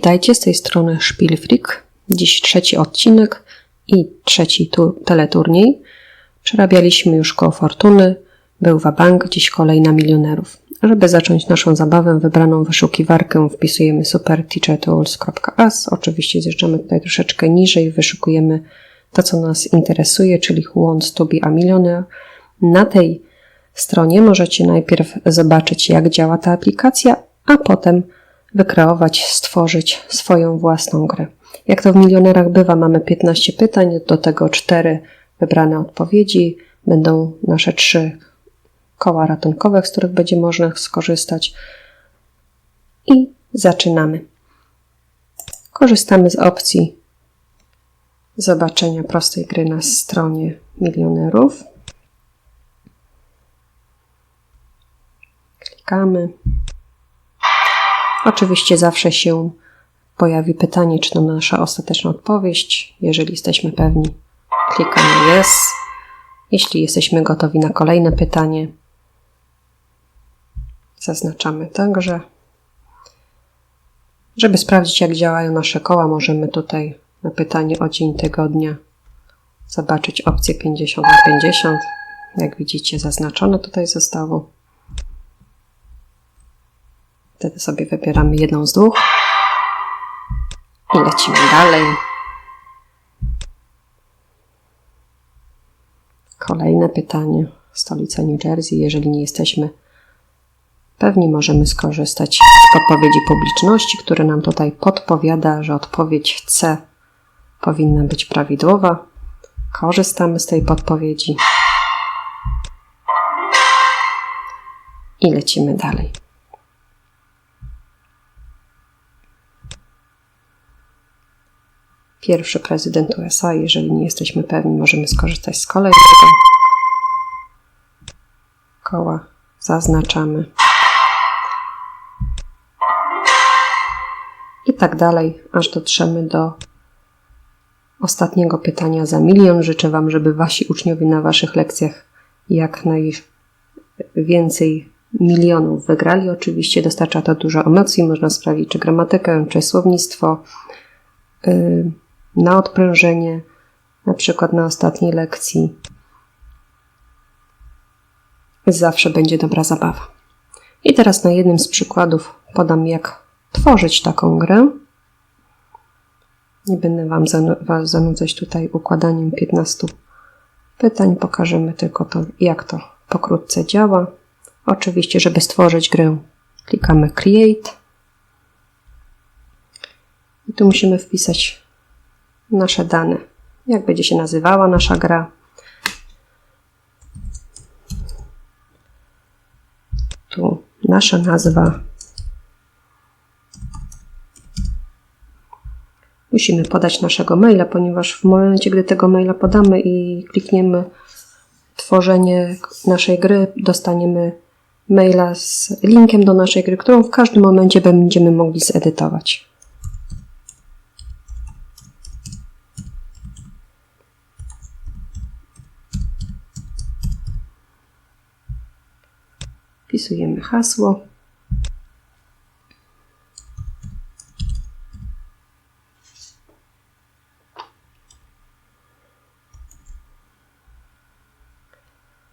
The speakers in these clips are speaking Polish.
Witajcie z tej strony Spielfreak. Dziś trzeci odcinek i trzeci tu teleturniej. Przerabialiśmy już koło fortuny, był wabank, dziś kolej na milionerów. Żeby zacząć naszą zabawę, wybraną wyszukiwarkę wpisujemy superteachertools.as. Oczywiście zjeżdżamy tutaj troszeczkę niżej, wyszukujemy to, co nas interesuje, czyli Wants to be a Millionaire. Na tej stronie możecie najpierw zobaczyć, jak działa ta aplikacja, a potem wykreować, stworzyć swoją własną grę. Jak to w milionerach bywa, mamy 15 pytań, do tego 4 wybrane odpowiedzi. Będą nasze trzy koła ratunkowe, z których będzie można skorzystać. I zaczynamy. Korzystamy z opcji zobaczenia prostej gry na stronie milionerów. Klikamy. Oczywiście zawsze się pojawi pytanie, czy to nasza ostateczna odpowiedź. Jeżeli jesteśmy pewni, klikamy Yes. Jeśli jesteśmy gotowi na kolejne pytanie, zaznaczamy także. Żeby sprawdzić, jak działają nasze koła, możemy tutaj na pytanie o dzień tygodnia zobaczyć opcję 50 na 50. Jak widzicie, zaznaczone tutaj zostało. Wtedy sobie wybieramy jedną z dwóch i lecimy dalej. Kolejne pytanie. Stolica New Jersey. Jeżeli nie jesteśmy pewni, możemy skorzystać z podpowiedzi publiczności, które nam tutaj podpowiada, że odpowiedź C powinna być prawidłowa. Korzystamy z tej podpowiedzi i lecimy dalej. Pierwszy prezydent USA, jeżeli nie jesteśmy pewni, możemy skorzystać z kolejnego koła. Zaznaczamy. I tak dalej, aż dotrzemy do ostatniego pytania za milion. Życzę Wam, żeby Wasi uczniowie na Waszych lekcjach jak najwięcej milionów wygrali. Oczywiście dostarcza to dużo emocji. Można sprawdzić, czy gramatykę, czy słownictwo. Yy, na odprężenie, na przykład na ostatniej lekcji. Zawsze będzie dobra zabawa. I teraz na jednym z przykładów podam, jak tworzyć taką grę. Nie będę Wam zanudzać tutaj układaniem 15 pytań. Pokażemy tylko to, jak to pokrótce działa. Oczywiście, żeby stworzyć grę, klikamy Create. I tu musimy wpisać nasze dane. Jak będzie się nazywała nasza gra. Tu nasza nazwa. Musimy podać naszego maila, ponieważ w momencie, gdy tego maila podamy i klikniemy tworzenie naszej gry, dostaniemy maila z linkiem do naszej gry, którą w każdym momencie będziemy mogli zedytować. Wpisujemy hasło.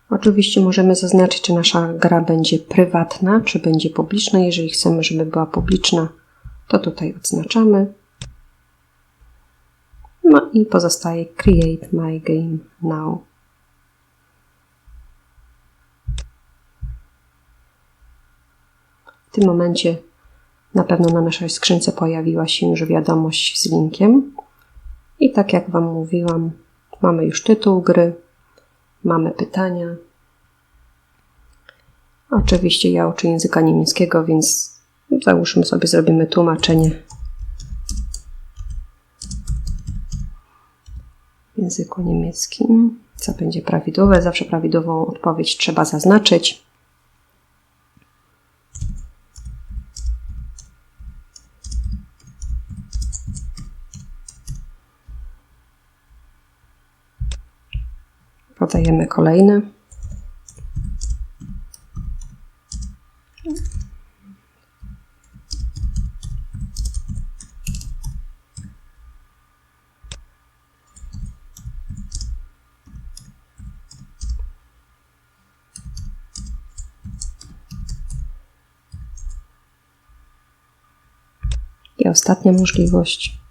Oczywiście możemy zaznaczyć, czy nasza gra będzie prywatna, czy będzie publiczna. Jeżeli chcemy, żeby była publiczna, to tutaj odznaczamy. No i pozostaje Create My Game Now. Tym momencie na pewno na naszej skrzynce pojawiła się już wiadomość z linkiem. I tak jak Wam mówiłam, mamy już tytuł gry, mamy pytania. Oczywiście ja uczę języka niemieckiego, więc załóżmy sobie, zrobimy tłumaczenie w języku niemieckim. Co będzie prawidłowe? Zawsze prawidłową odpowiedź trzeba zaznaczyć. Podajemy kolejny. I ostatnia możliwość.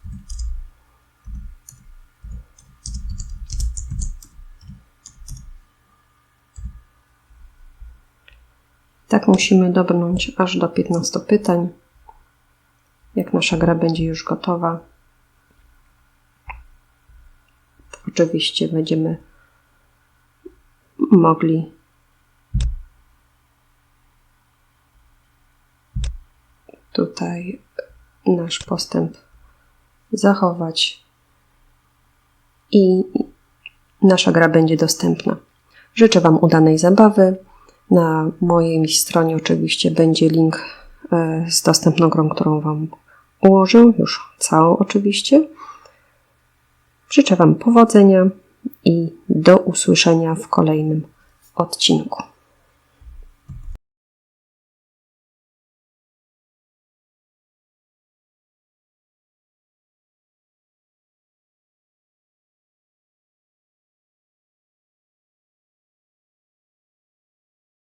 Tak musimy dobrnąć aż do 15 pytań. Jak nasza gra będzie już gotowa, to oczywiście będziemy mogli tutaj nasz postęp zachować i nasza gra będzie dostępna. Życzę Wam udanej zabawy. Na mojej stronie oczywiście będzie link e, z dostępną grą, którą Wam ułożę, już całą oczywiście. Życzę Wam powodzenia i do usłyszenia w kolejnym odcinku.